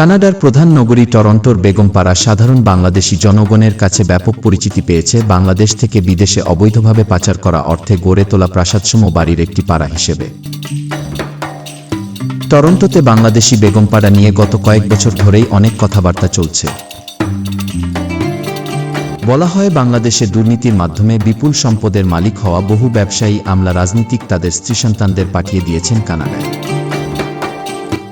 কানাডার প্রধান নগরী টরন্টোর বেগমপাড়া সাধারণ বাংলাদেশি জনগণের কাছে ব্যাপক পরিচিতি পেয়েছে বাংলাদেশ থেকে বিদেশে অবৈধভাবে পাচার করা অর্থে গড়ে তোলা প্রাসাদসম বাড়ির একটি পাড়া হিসেবে। টরন্টোতে বাংলাদেশি বেগমপাড়া নিয়ে গত কয়েক বছর ধরেই অনেক কথাবার্তা চলছে। বলা হয়, বাংলাদেশে দুর্নীতির মাধ্যমে বিপুল সম্পদের মালিক হওয়া বহু ব্যবসায়ী, আমলা রাজনীতিক তাদের স্ত্রী সন্তানদের পাঠিয়ে দিয়েছেন কানাডায়।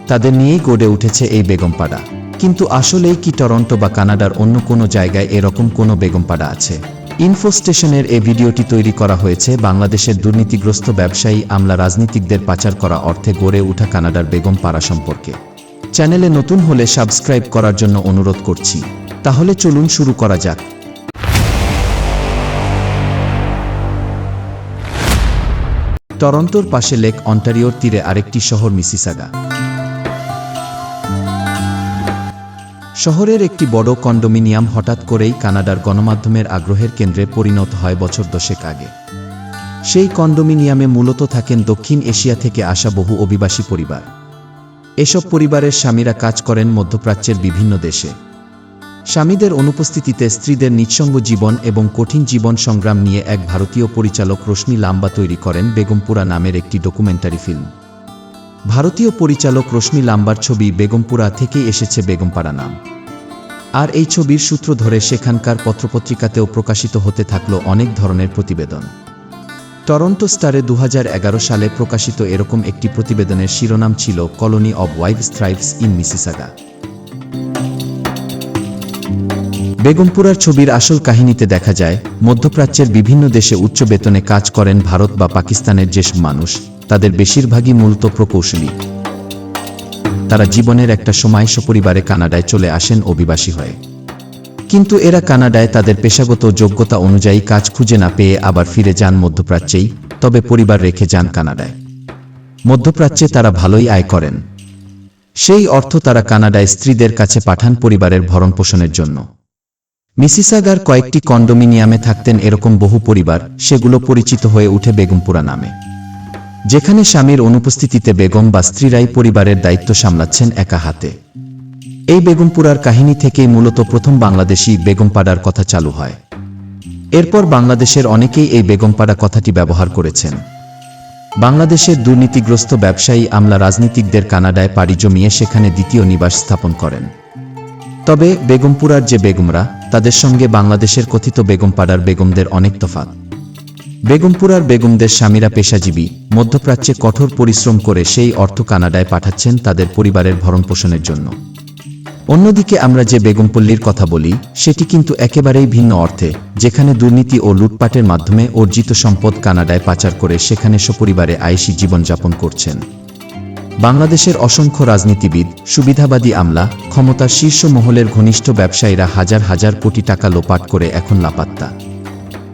তাদের নিয়েই গড়ে উঠেছে এই বেগমপাড়া। কিন্তু আসলেই কি টরন্টো বা কানাডার অন্য কোনো জায়গায় এরকম কোনো বেগমপাড়া আছে? ইনফো স্টেশনের এই ভিডিওটি তৈরি করা হয়েছে বাংলাদেশের দুর্নীতিগ্রস্ত ব্যবসায়ী, আমলা রাজনীতিকদের পাচার করা অর্থে গড়ে ওঠা কানাডার বেগমপাড়া সম্পর্কে। চ্যানেলে নতুন হলে সাবস্ক্রাইব করার জন্য অনুরোধ করছি। তাহলে চলুন শুরু করা যাক। টরন্টোর পাশে লেক অন্টারিওর তীরে আরেকটি শহর মিসিসাগা। শহরের একটি বড় কন্ডোমিনিয়াম হঠাৎ করেই কানাডার গণমাধ্যমের আগ্রহের কেন্দ্রে পরিণত হয় বছর দশেক আগে। সেই কন্ডোমিনিয়ামে মূলত থাকেন দক্ষিণ এশিয়া থেকে আসা বহু অভিবাসী পরিবার। এসব পরিবারের স্বামীরা কাজ করেন মধ্যপ্রাচ্যের বিভিন্ন দেশে। স্বামীদের অনুপস্থিতিতে স্ত্রীদের নিঃসঙ্গ জীবন এবং কঠিন জীবন সংগ্রাম নিয়ে এক ভারতীয় পরিচালক রশ্মি লাম্বা তৈরি করেন বেগমপুরা নামের একটি ডকুমেন্টারি ফিল্ম। ভারতীয় পরিচালক রশ্মি লাম্বার ছবি বেগমপুরা থেকে এসেছে বেগমপাড়া নাম। আর এই ছবির সূত্র ধরে সেখানকার পত্রপত্রিকাতেও প্রকাশিত হতে থাকল অনেক ধরনের প্রতিবেদন। টরন্টো স্টারে দু হাজার এগারো সালে প্রকাশিত এরকম একটি প্রতিবেদনের শিরোনাম ছিল colony of wives thrives in Mississauga বেগমপুরার ছবির আসল কাহিনীতে দেখা যায়, মধ্যপ্রাচ্যের বিভিন্ন দেশে উচ্চ বেতনে কাজ করেন ভারত বা পাকিস্তানের যেসব মানুষ, তাদের বেশিরভাগই মূলত প্রকৌশলী। তারা জীবনের একটা সময় সপরিবারে কানাডায় চলে আসেন অভিবাসী হয়ে। কিন্তু এরা কানাডায় তাদের পেশাগত যোগ্যতা অনুযায়ী কাজ খুঁজে না পেয়ে আবার ফিরে যান মধ্যপ্রাচ্যেই, তবে পরিবার রেখে যান কানাডায়। মধ্যপ্রাচ্যে তারা ভালোই আয় করেন। সেই অর্থ তারা কানাডায় স্ত্রীদের কাছে পাঠান পরিবারের ভরণ পোষণের জন্য। মিসিসাগার কয়েকটি কন্ডোমিনিয়ামে থাকতেন এরকম বহু পরিবার, সেগুলো পরিচিত হয়ে উঠে বেগমপুরা নামে। যেখানে স্বামীর অনুপস্থিতিতে বেগম বা স্ত্রীরাই পরিবারের দায়িত্ব সামলাচ্ছেন একা হাতে। এই বেগমপুরার কাহিনী থেকেই মূলত প্রথম বাংলাদেশি বেগমপাড়ার কথা চালু হয়। এরপর বাংলাদেশের অনেকেই এই বেগমপাড়া কথাটি ব্যবহার করেছেন। বাংলাদেশের দুর্নীতিগ্রস্ত ব্যবসায়ী আমলা রাজনীতিকদের কানাডায় পাড়ি জমিয়ে সেখানে দ্বিতীয় নিবাস স্থাপন করেন। তবে বেগমপুরার যে বেগমরা, তাদের সঙ্গে বাংলাদেশের কথিত বেগমপাড়ার বেগমদের অনেক তফাৎ। বেগমপুরার বেগমদের স্বামীরা পেশাজীবী, মধ্যপ্রাচ্যে কঠোর পরিশ্রম করে সেই অর্থ কানাডায় পাঠাচ্ছেন তাদের পরিবারের ভরণপোষণের জন্য। অন্যদিকে আমরা যে বেগমপল্লীর কথা বলি, সেটি কিন্তু একেবারেই ভিন্ন অর্থে, যেখানে দুর্নীতি ও লুটপাটের মাধ্যমে অর্জিত সম্পদ কানাডায় পাচার করে সেখানে সপরিবারে আয়েসি জীবনযাপন করছেন। বাংলাদেশের অসংখ্য রাজনীতিবিদ, সুবিধাবাদী আমলা, ক্ষমতার শীর্ষ মহলের ঘনিষ্ঠ ব্যবসায়ীরা হাজার হাজার কোটি টাকা লোপাট করে এখন লাপাত্তা।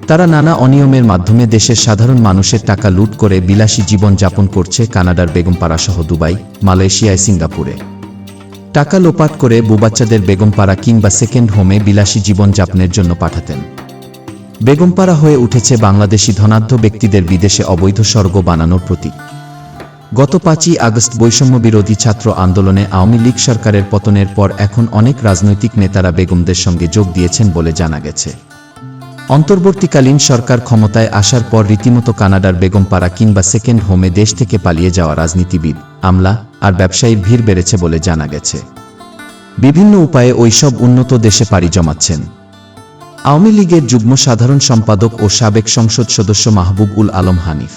তারা নানা অনিয়মের মাধ্যমে দেশের সাধারণ মানুষের টাকা লুট করে বিলাসী জীবন যাপন করছে কানাডার বেগমপাড়া সহ দুবাই মালয়েশিয়ায় সিঙ্গাপুরে। টাকা লোপাট করে বুবাচ্চাদের বেগমপাড়া কিংবা সেকেন্ড হোমে বিলাসী জীবন যাপনের জন্য পাঠাতেন। বেগমপাড়া হয়ে উঠেছে বাংলাদেশি ধনাঢ্য ব্যক্তিদের বিদেশে অবৈধ স্বর্গ বানানোর প্রতীক। গত পাঁচই আগস্ট বৈষম্য বিরোধী ছাত্র আন্দোলনে আওয়ামী লীগ সরকারের পতনের পর এখন অনেক রাজনৈতিক নেতারা বেগমদের সঙ্গে যোগ দিয়েছেন বলে জানা গেছে। অন্তর্বর্তীকালীন সরকার ক্ষমতায় আসার পর রীতিমতো কানাডার বেগমপাড়া কিংবা সেকেন্ড হোমে দেশ থেকে পালিয়ে যাওয়া রাজনীতিবিদ, আমলা আর ব্যবসায়ীর ভিড় বেড়েছে বলে জানা গেছে। বিভিন্ন উপায়ে ওইসব উন্নত দেশে পাড়ি জমাচ্ছেন। আওয়ামী লীগের যুগ্ম সাধারণ সম্পাদক ও সাবেক সংসদ সদস্য মাহবুব উল আলম হানিফ।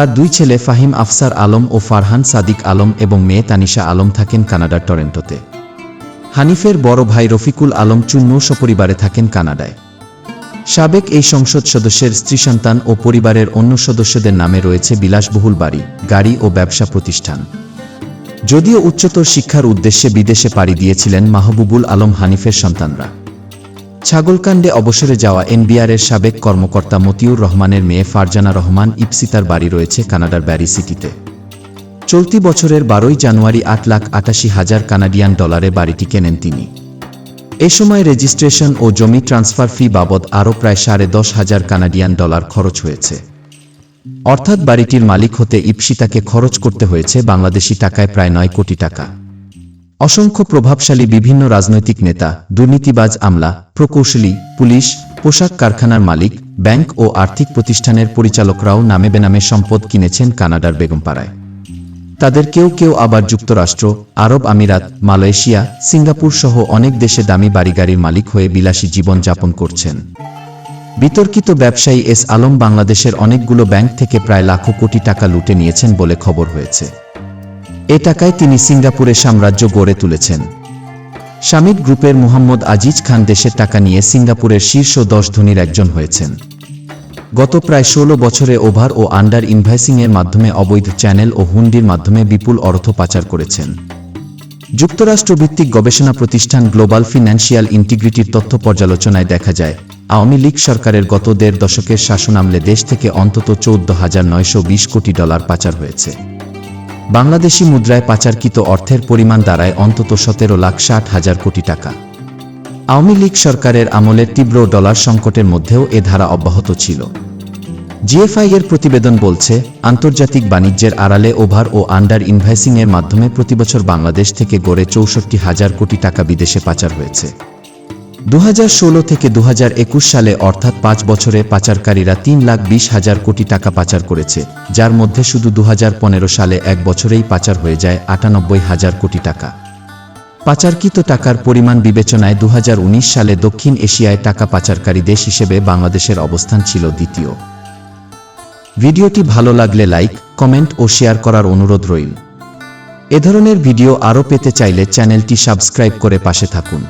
তার দুই ছেলে ফাহিম আফসার আলম ও ফারহান সাদিক আলম এবং মেয়ে তানিশা আলম থাকেন কানাডার টরেন্টোতে। হানিফের বড় ভাই রফিকুল আলম চুন্নু সপরিবারে থাকেন কানাডায়। সাবেক এই সংসদ সদস্যের স্ত্রী সন্তান ও পরিবারের অন্য সদস্যদের নামে রয়েছে বিলাসবহুল বাড়ি, গাড়ি ও ব্যবসা প্রতিষ্ঠান। যদিও উচ্চতর শিক্ষার উদ্দেশ্যে বিদেশে পাড়ি দিয়েছিলেন মাহবুবুল আলম হানিফের সন্তানরা। ছাগলকাণ্ডে অবসরে যাওয়া এনবিআরের সাবেক কর্মকর্তা মতিউর রহমানের মেয়ে ফারজানা রহমান ইপসিতার বাড়ি রয়েছে কানাডার ব্যারি সিটিতে। চলতি বছরের বারোই জানুয়ারি আট লাখ আটাশি হাজার কানাডিয়ান ডলারে বাড়িটি কেনেন তিনি। এ সময় রেজিস্ট্রেশন ও জমি ট্রান্সফার ফি বাবদ আরও প্রায় সাড়ে দশ হাজার কানাডিয়ান ডলার খরচ হয়েছে। অর্থাৎ বাড়িটির মালিক হতে ইপসিতাকে খরচ করতে হয়েছে বাংলাদেশি টাকায় প্রায় নয় কোটি টাকা। অসংখ্য প্রভাবশালী বিভিন্ন রাজনৈতিক নেতা, দুর্নীতিবাজ আমলা, প্রকৌশলী, পুলিশ, পোশাক কারখানার মালিক, ব্যাংক ও আর্থিক প্রতিষ্ঠানের পরিচালকরাও নামে বেনামে সম্পদ কিনেছেন কানাডার বেগমপাড়ায়। তাদের কেউ কেউ আবার যুক্তরাষ্ট্র, আরব আমিরাত, মালয়েশিয়া, সিঙ্গাপুর সহ অনেক দেশে দামি বাড়িগাড়ির মালিক হয়ে বিলাসী জীবন যাপন করছেন। বিতর্কিত ব্যবসায়ী এস আলম বাংলাদেশের অনেকগুলো ব্যাংক থেকে প্রায় লাখো কোটি টাকা লুটে নিয়েছেন বলে খবর হয়েছে। এ টাকায় তিনি সিঙ্গাপুরে সাম্রাজ্য গড়ে তুলেছেন। শামিদ গ্রুপের মোহাম্মদ আজিজ খান দেশের টাকা নিয়ে সিঙ্গাপুরের শীর্ষ দশ ধনীর একজন হয়েছেন। গত প্রায় ষোলো বছরে ওভার ও আন্ডার ইনভয়েসিংয়ের মাধ্যমে অবৈধ চ্যানেল ও হুন্ডির মাধ্যমে বিপুল অর্থ পাচার করেছেন। যুক্তরাষ্ট্রভিত্তিক গবেষণা প্রতিষ্ঠান গ্লোবাল ফিন্যান্সিয়াল ইন্টিগ্রিটির তথ্য পর্যালোচনায় দেখা যায়, আওয়ামী লীগ সরকারের গত দেড় দশকের শাসনামলে দেশ থেকে অন্তত চৌদ্দ হাজার নয়শো বিশ কোটি ডলার পাচার হয়েছে। বাংলাদেশি মুদ্রায় পাচারকৃত অর্থের পরিমাণ দাঁড়ায় অন্তত সতেরো লাখ ষাট হাজার কোটি টাকা। আওয়ামী লীগ সরকারের আমলের তীব্র ডলার সংকটের মধ্যেও এ ধারা অব্যাহত ছিল। জিএফআই এর প্রতিবেদন বলছে, আন্তর্জাতিক বাণিজ্যের আড়ালে ওভার ও আন্ডার ইনভয়েসিংয়ের মাধ্যমে প্রতিবছর বাংলাদেশ থেকে গড়ে চৌষট্টি হাজার কোটি টাকা বিদেশে পাচার হয়েছে। দু হাজার ষোলো থেকে দু হাজার একুশ সালে অর্থাৎ পাঁচ বছরে পাচারকারীরা তিন লাখ বিশ হাজার কোটি টাকা পাচার করেছে, যার মধ্যে শুধু দু হাজার পনেরো সালে এক বছরেই পাচার হয়ে যায় আটানব্বই হাজার কোটি টাকা। পাচারকৃত টাকার পরিমাণ বিবেচনায় দু হাজার উনিশ সালে দক্ষিণ এশিয়ায় টাকা পাচারকারী দেশ হিসেবে বাংলাদেশের অবস্থান ছিল দ্বিতীয়। ভিডিওটি ভালো লাগলে লাইক, কমেন্ট ও শেয়ার করার অনুরোধ রইল। এ ধরনের ভিডিও আরও পেতে চাইলে চ্যানেলটি সাবস্ক্রাইব করে পাশে থাকুন।